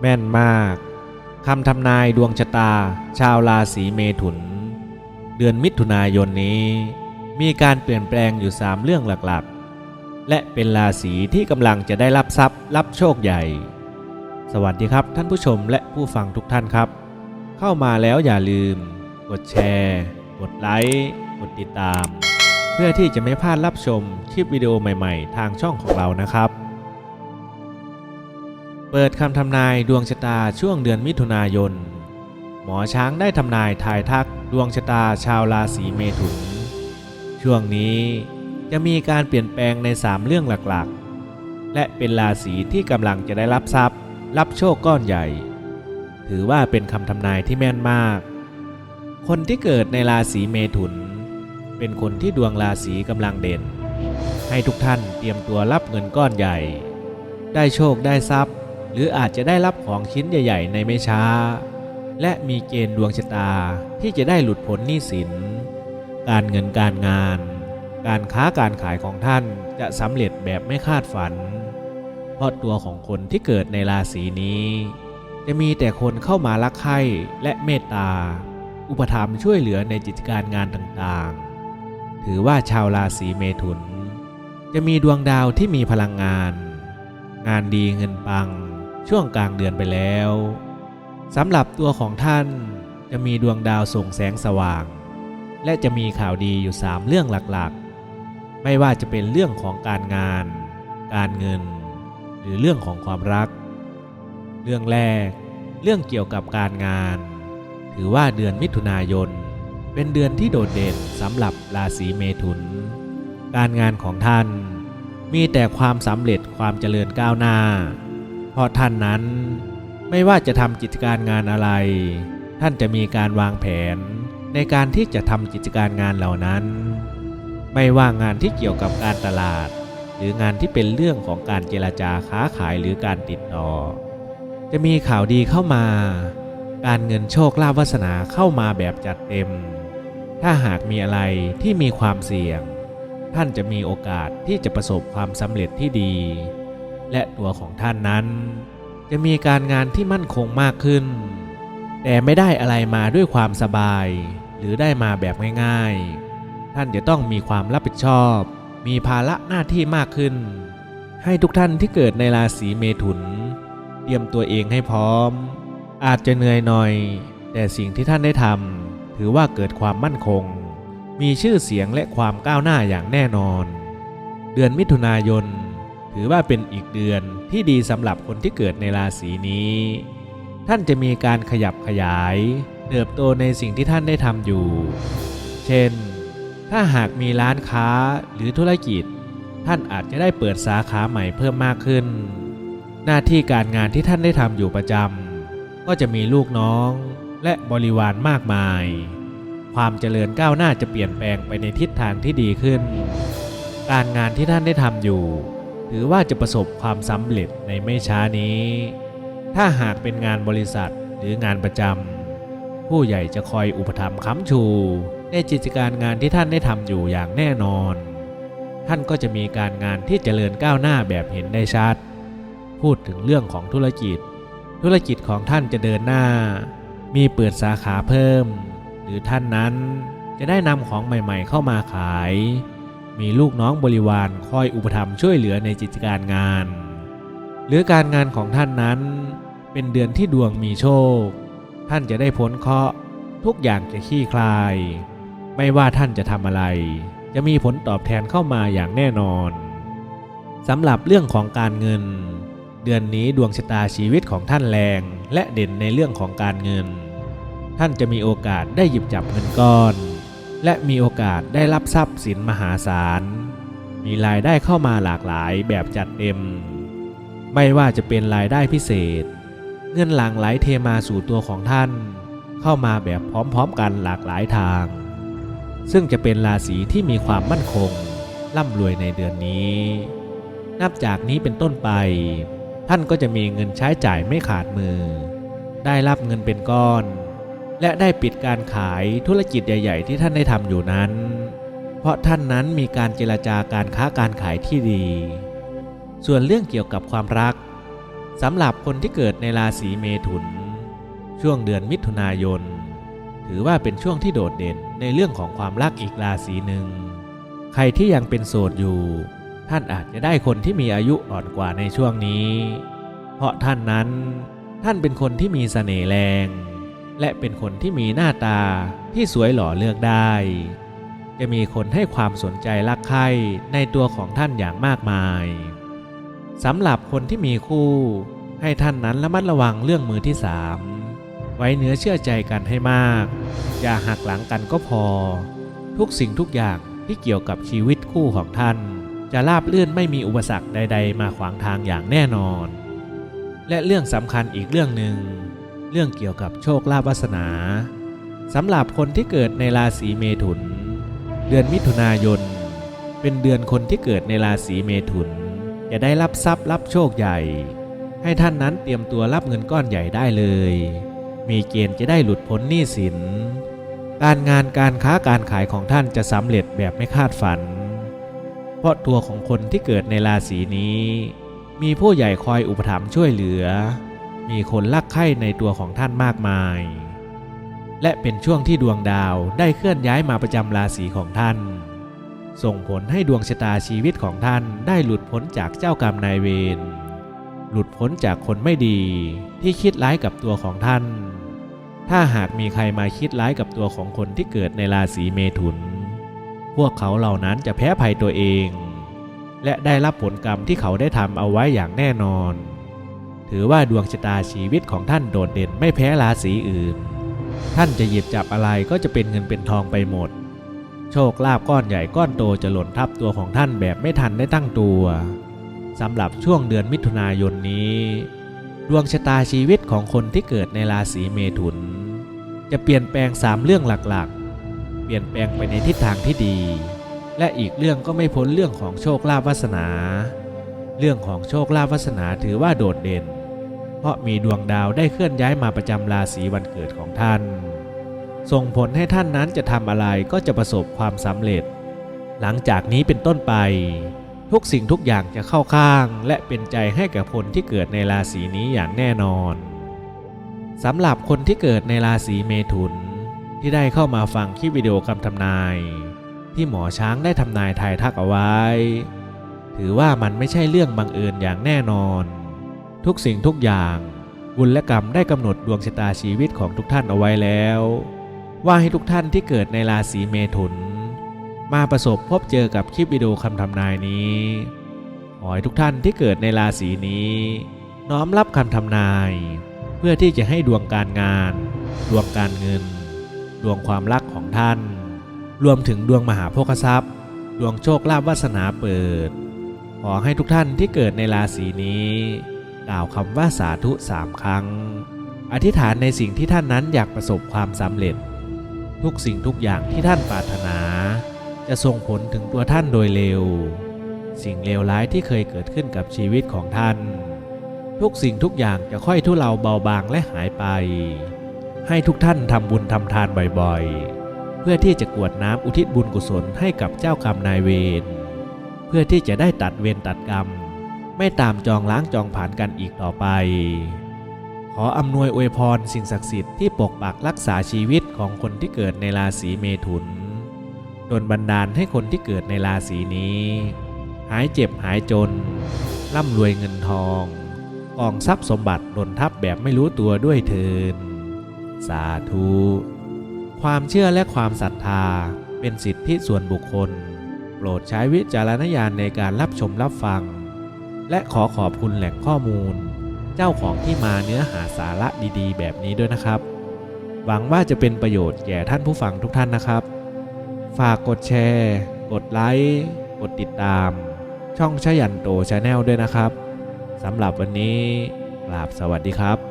แม่นมากคำทำนายดวงชะตา ชาวราศีเมถุน เดือนมิถุนายนนี้ มีการเปลี่ยนแปลงอยู่3เรื่องหลักๆ และเป็นราศีที่กำลังจะได้รับทรัพย์รับโชคใหญ่ สวัสดีครับท่านผู้ชมและผู้ฟังทุกท่านครับ เข้ามาแล้วอย่าลืม กดแชร์ กดไลค์กดติดตาม เพื่อที่จะไม่พลาดรับชมคลิปวิดีโอใหม่ ๆ ทางช่องของเรานะครับ เปิดคำทำนายดวงชะตาช่วงเดือนมิถุนายน หมอช้างได้ทำนายทายทักดวงชะตาชาวราศีเมถุน ช่วงนี้จะมีการเปลี่ยนแปลงใน 3 เรื่องหลักๆ และเป็นราศีที่กำลังจะได้รับทรัพย์ รับโชคก้อนใหญ่ ถือว่าเป็นคำทำนายที่แม่นมาก คนที่เกิดในราศีเมถุน เป็นคนที่ดวงราศีกำลังเด่น ให้ทุกท่านเตรียมตัวรับเงินก้อนใหญ่ ได้โชคได้ทรัพย์ หรืออาจจะได้รับของชิ้นใหญ่ ๆ ในไม่ช้า และมีเกณฑ์ดวงชะตาที่จะได้หลุดพ้นหนี้สิน การเงินการงาน การค้าการขายของท่านจะสำเร็จแบบไม่คาดฝัน เพราะตัวของคนที่เกิดในราศีนี้ จะมีแต่คนเข้ามารักใคร่และเมตตา อุปถัมภ์ช่วยเหลือในกิจการงานต่างๆ ถือว่าชาวราศีเมถุน จะมีดวงดาวที่มีพลังงาน งานดีเงินปัง ช่วงกลางเดือนไปแล้วสำหรับตัวของท่านจะมีดวงดาวส่งแสงสว่าง และจะมีข่าวดีอยู่ 3 เรื่องหลักๆ ไม่ว่าจะเป็นเรื่องของการงาน การเงิน หรือเรื่องของความรัก เรื่องแรก เรื่องเกี่ยวกับการงาน ถือว่าเดือนมิถุนายน เป็นเดือนที่โดดเด่นสำหรับราศีเมถุน การงานของท่านมีแต่ความสำเร็จความเจริญก้าวหน้า เพราะท่านนั้นไม่ว่าจะทำกิจการงานอะไร ท่านจะมีการวางแผนในการที่จะทำกิจการงานเหล่านั้น ไม่ว่างานที่เกี่ยวกับการตลาด หรืองานที่เป็นเรื่องของการเจรจาค้าขายหรือการติดต่อ จะมีข่าวดีเข้ามา การเงินโชคลาภวาสนาเข้ามาแบบจัดเต็ม ถ้าหากมีอะไรที่มีความเสี่ยง ท่านจะมีโอกาสที่จะประสบความสำเร็จที่ดี และตัวของท่านนั้น จะมีการงานที่มั่นคงมากขึ้น แต่ไม่ได้อะไรมาด้วยความสบาย หรือได้มาแบบง่ายๆ ท่านจะต้องมีความรับผิดชอบ มีภาระหน้าที่มากขึ้น ให้ทุกท่านที่เกิดในราศีเมถุน เตรียมตัวเองให้พร้อม อาจจะเหนื่อยหน่อย แต่สิ่งที่ท่านได้ทำถือว่าเกิดความมั่นคง มีชื่อเสียงและความก้าวหน้าอย่างแน่นอน เดือนมิถุนายน ถือว่าเป็นอีกเดือนที่ดีสำหรับคนที่เกิดในราศีนี้ ท่านจะมีการขยับขยาย เติบโตในสิ่งที่ท่านได้ทำอยู่ เช่น ถ้าหากมีร้านค้าหรือธุรกิจ ท่านอาจจะได้เปิดสาขาใหม่เพิ่มมากขึ้น หน้าที่การงานที่ท่านได้ทำอยู่ประจำก็จะมีลูกน้องและบริวารมากมาย ความเจริญก้าวหน้าจะเปลี่ยนแปลงไปในทิศทางที่ดีขึ้น การงานที่ท่านได้ทำอยู่ ถือว่าจะประสบความสำเร็จในไม่ช้านี้ ถ้าหากเป็นงานบริษัทหรืองานประจำผู้ใหญ่จะคอยอุปถัมภ์ค้ำชู ในกิจการงานที่ท่านได้ทำอยู่อย่างแน่นอน ท่านก็จะมีการงานที่เจริญก้าวหน้าแบบเห็นได้ชัด พูดถึงเรื่องของธุรกิจ ธุรกิจของท่านจะเดินหน้า มีเปิดสาขาเพิ่ม หรือท่านนั้นจะได้นำของใหม่ ๆ เข้ามาขาย มีลูกน้องบริวารคอยอุปถัมภ์ช่วยเหลือในกิจการงาน หรือการงานของท่านนั้น เป็นเดือนที่ดวงมีโชค ท่านจะได้พ้นเคราะห์ทุกอย่างจะคลี่คลาย ไม่ว่าท่านจะทำอะไร จะมีผลตอบแทนเข้ามาอย่างแน่นอนสำหรับเรื่องของการเงิน เดือนนี้ดวงชะตาชีวิตของท่านแรงและเด่นในเรื่องของการเงิน ท่านจะมีโอกาสได้หยิบจับเงินก้อน และมีโอกาสได้รับทรัพย์สินมหาศาล มีรายได้เข้ามาหลากหลายแบบจัดเต็ม ไม่ว่าจะเป็นรายได้พิเศษ เงินหลั่งไหลเทมาสู่ตัวของท่าน เข้ามาแบบพร้อมๆกันหลากหลายทาง ซึ่งจะเป็นราศีที่มีความมั่นคงร่ำรวยในเดือนนี้ นับจากนี้เป็นต้นไป ท่านก็จะมีเงินใช้จ่ายไม่ขาดมือ ได้รับเงินเป็นก้อน และได้ปิดการขายธุรกิจใหญ่ ๆ ที่ท่านได้ทำอยู่นั้น เพราะท่านนั้นมีการเจรจาการค้าการขายที่ดี ส่วนเรื่องเกี่ยวกับความรักสำหรับคนที่เกิดในราศีเมถุน ช่วงเดือนมิถุนายน ถือว่าเป็นช่วงที่โดดเด่นในเรื่องของความรักอีกราศีหนึ่ง ใครที่ยังเป็นโสดอยู่ ท่านอาจจะได้คนที่มีอายุอ่อนกว่าในช่วงนี้ เพราะท่านนั้นท่านเป็นคนที่มีเสน่ห์แรง และเป็นคนที่มีหน้าตาที่สวยหล่อเลือกได้ จะมีคนให้ความสนใจรักใคร่ในตัวของท่านอย่างมากมายสำหรับคนที่มีคู่ ให้ท่านนั้นระมัดระวังเรื่องมือที่สามไว้เนื้อเชื่อใจกันให้มาก อย่าหักหลังกันก็พอ ทุกสิ่งทุกอย่างที่เกี่ยวกับชีวิตคู่ของท่าน จะราบลื่นไม่มีอุปสรรคใด ๆ มาขวางทางอย่างแน่นอน และเรื่องสำคัญอีกเรื่องหนึ่ง เรื่องเกี่ยวกับโชคลาภวาสนาสำหรับคนที่เกิดในราศีเมถุน เดือนมิถุนายน เป็นเดือนคนที่เกิดในราศีเมถุน จะได้รับทรัพย์รับโชคใหญ่ ให้ท่านนั้นเตรียมตัวรับเงินก้อนใหญ่ได้เลย มีเกณฑ์จะได้หลุดพ้นหนี้สิน การงานการค้าการขายของท่านจะสำเร็จแบบไม่คาดฝัน เพราะตัวของคนที่เกิดในราศีนี้ มีผู้ใหญ่คอยอุปถัมภ์ช่วยเหลือ มีคนรักใคร่ในตัวของท่านมากมาย และเป็นช่วงที่ดวงดาวได้เคลื่อนย้ายมาประจำราศีของท่าน ส่งผลให้ดวงชะตาชีวิตของท่านได้หลุดพ้นจากเจ้ากรรมนายเวร หลุดพ้นจากคนไม่ดีที่คิดร้ายกับตัวของท่าน ถ้าหากมีใครมาคิดร้ายกับตัวของคนที่เกิดในราศีเมถุน พวกเขาเหล่านั้นจะแพ้ภัยตัวเอง และได้รับผลกรรมที่เขาได้ทำเอาไว้อย่างแน่นอน ถือว่าดวงชะตาชีวิตของท่านโดดเด่นไม่แพ้ราศีอื่น ท่านจะหยิบจับอะไรก็จะเป็นเงินเป็นทองไปหมด โชคลาภก้อนใหญ่ก้อนโตจะหล่นทับตัวของท่านแบบไม่ทันได้ตั้งตัวสำหรับช่วงเดือนมิถุนายนนี้ ดวงชะตาชีวิตของคนที่เกิดในราศีเมถุน จะเปลี่ยนแปลงสามเรื่องหลักๆ เปลี่ยนแปลงไปในทิศทางที่ดี และอีกเรื่องก็ไม่พ้นเรื่องของโชคลาภวาสนา เรื่องของโชคลาภวาสนาถือว่าโดดเด่น เพราะมีดวงดาวได้เคลื่อนย้ายมาประจำราศีวันเกิดของท่าน ส่งผลให้ท่านนั้นจะทำอะไรก็จะประสบความสำเร็จ หลังจากนี้เป็นต้นไป ทุกสิ่งทุกอย่างจะเข้าข้าง และเป็นใจให้กับคนที่เกิดในราศีนี้อย่างแน่นอนสำหรับคนที่เกิดในราศีเมถุน ที่ได้เข้ามาฟังคลิปวิดีโอคำทำนาย ที่หมอช้างได้ทำนายทายทักเอาไว้ ถือว่ามันไม่ใช่เรื่องบังเอิญอย่างแน่นอน ทุกสิ่งทุกอย่างบุญและกรรมได้กำหนดดวงชะตาชีวิตของทุกท่านเอาไว้แล้ว ว่าให้ทุกท่านที่เกิดในราศีเมถุน มาประสบพบเจอกับคลิปวิดีโอคำทำนายนี้ขอให้ทุกท่านที่เกิดในราศีนี้ น้อมรับคำทำนาย เพื่อที่จะให้ดวงการงาน ดวงการเงิน ดวงความรักของท่าน รวมถึงดวงมหาโภคทรัพย์ ดวงโชคลาภวาสนาเปิด ขอให้ทุกท่านที่เกิดในราศีนี้ กล่าวคำว่าสาธุสามครั้ง อธิษฐานในสิ่งที่ท่านนั้นอยากประสบความสำเร็จ ทุกสิ่งทุกอย่างที่ท่านปรารถนา จะส่งผลถึงตัวท่านโดยเร็ว สิ่งเลวร้ายที่เคยเกิดขึ้นกับชีวิตของท่าน ทุกสิ่งทุกอย่างจะค่อยทุเลาเบาบางและหายไป ให้ทุกท่านทำบุญทำทานบ่อยๆ เพื่อที่จะกรวดน้ำอุทิศบุญกุศลให้กับเจ้ากรรมนายเวรเพื่อที่จะได้ตัดเวรตัดกรรม ไม่ตามจองล้างจองผ่านกันอีกต่อไป ขออำนวยอวยพรสิ่งศักดิ์สิทธิ์ที่ปกปักรักษาชีวิตของคนที่เกิดในราศีเมถุนดลบันดาลให้คนที่เกิดในราศีนี้ หายเจ็บหายจน ร่ำรวยเงินทองกองทรัพย์สมบัติหล่นทับแบบไม่รู้ตัวด้วยเทิน สาธุ ความเชื่อและความศรัทธาเป็นสิทธิส่วนบุคคล โปรดใช้วิจารณญาณในการรับชมรับฟัง และขอขอบคุณแหล่งข้อมูล เจ้าของที่มาเนื้อหาสาระดีๆ แบบนี้ด้วยนะครับ หวังว่าจะเป็นประโยชน์แก่ท่านผู้ฟังทุกท่านนะครับ ฝากกดแชร์ กดไลค์ กดติดตาม ช่องชยันโตชาแนลด้วยนะครับสำหรับวันนี้กราบสวัสดีครับ